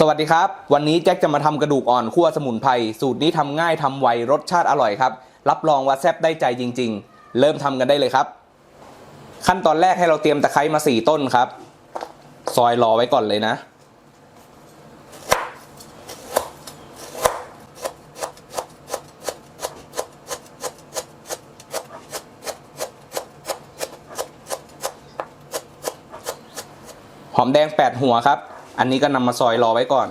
สวัสดีครับ วันนี้แจ็คจะมาทำกระดูกอ่อนคั่วสมุนไพรสูตรนี้ทำง่ายทำไวรสชาติอร่อยครับ รับรองว่าแซ่บได้ใจจริง ๆ เริ่มทำกันได้เลยครับ ขั้นตอนแรกให้เราเตรียมตะไคร้มาสี่ต้นครับ ซอยรอไว้ก่อนเลยนะ หอมแดง 8 หัวครับ อันนี้ก็นำมาซอยรอไว้ก่อน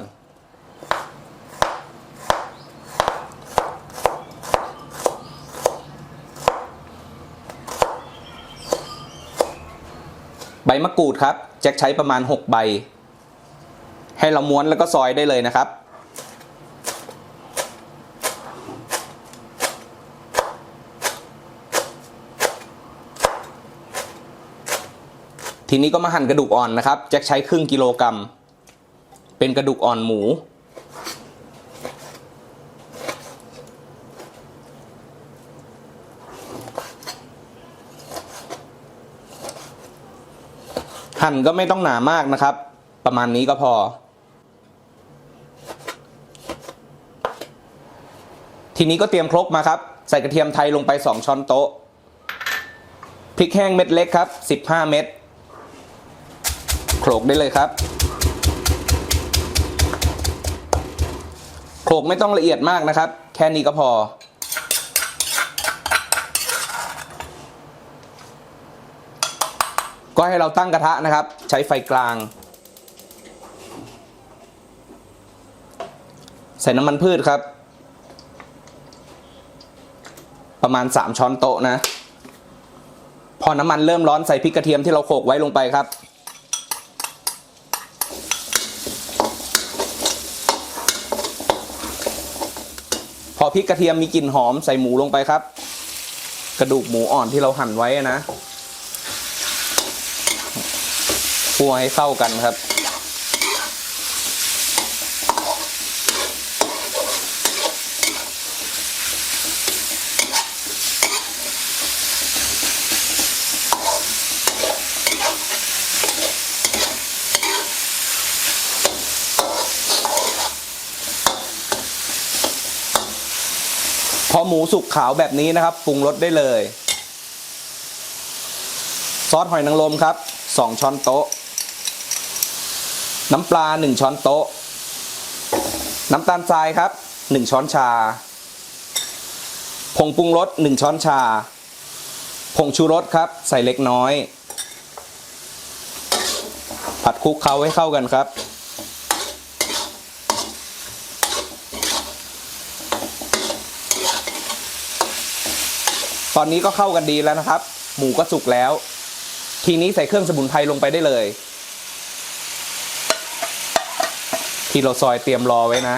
ใบมะกรูดครับ แจ็คใช้ประมาณ 6 ใบ ให้เราม้วนแล้วก็ซอยได้เลยนะครับทีนี้ก็มาหั่นกระดูกอ่อนนะครับแจ็คใช้ครึ่งกิโลกรัม เป็นกระดูกอ่อนหมู หั่นก็ไม่ต้องหนามากนะครับ ประมาณนี้ก็พอ ทีนี้ก็เตรียมครกมาครับ ใส่กระเทียมไทยลงไป 2 ช้อนโต๊ะพริกแห้งเม็ดเล็กครับ 15 เม็ดโขลกได้เลยครับ โขลกไม่ต้องละเอียดมากนะครับ แค่นี้ก็พอ ก็ให้เราตั้งกระทะนะครับ ใช้ไฟกลาง ใส่น้ำมันพืชครับ ประมาณ 3 ช้อนโต๊ะนะ พอน้ำมันเริ่มร้อนใส่พริกกระเทียมที่เราโขลกไว้ลงไปครับ พอพริกกระเทียมมีกลิ่นหอมใส่หมูลงไปครับ กระดูกหมูอ่อนที่เราหั่นไว้นะคั่วให้เข้ากันครับ อหมูสุกขาวแบบนี้นะครับปรุงรสได้เลย ซอสหอยนางรมครับ 2 ช้อนโต๊ะ น้ำปลา 1 ช้อนโต๊ะ น้ำตาลทรายครับ 1 ช้อนชา ผงปรุงรส 1 ช้อนชา ผงชูรสครับ ใส่เล็กน้อย ผัดคลุกเคล้าให้เข้ากันครับ ตอนนี้ก็เข้ากันดีแล้วนะครับ หมูก็สุกแล้ว ทีนี้ใส่เครื่องสมุนไพรลงไปได้เลย ที่เราซอยเตรียมรอไว้นะ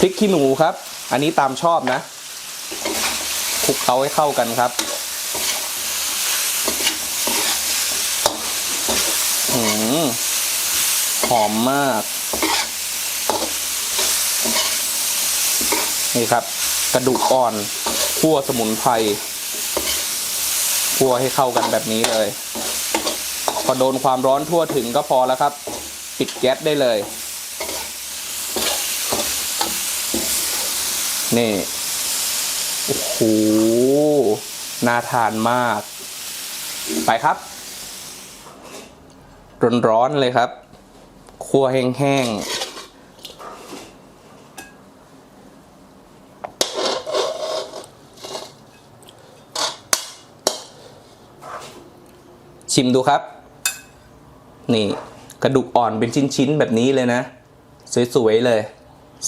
พริกขี้หนูครับ อันนี้ตามชอบนะคลุกเคล้าให้เข้ากันครับหืมหอมมาก นี่ครับ กระดูกอ่อน คั่วสมุนไพรคั่วให้เข้ากันแบบนี้เลย พอโดนความร้อนทั่วถึงก็พอแล้วครับ ปิดแก๊สได้เลย นี่ โอ้โห น่าทานมาก ไปครับ ร้อนๆเลยครับ คั่วแห้งๆ ชิมดูครับ นี่กระดูกอ่อนเป็นชิ้นๆแบบนี้เลยนะ สวยๆเลย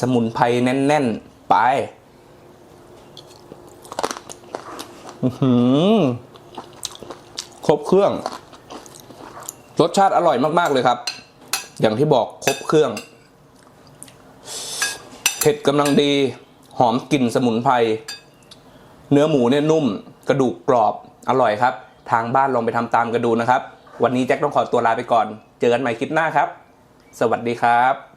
สมุนไพรแน่นๆ ไปอื้อหือครบเครื่อง รสชาติอร่อยมากๆเลยครับ อย่างที่บอกครบเครื่อง เผ็ดกำลังดี หอมกลิ่นสมุนไพร เนื้อหมูเนี่ยนุ่ม กระดูกกรอบ อร่อยครับ ทางบ้านลองไปทำตามกันดูนะครับ วันนี้แจ็คต้องขอตัวลาไปก่อน เจอกันใหม่คลิปหน้าครับ สวัสดีครับ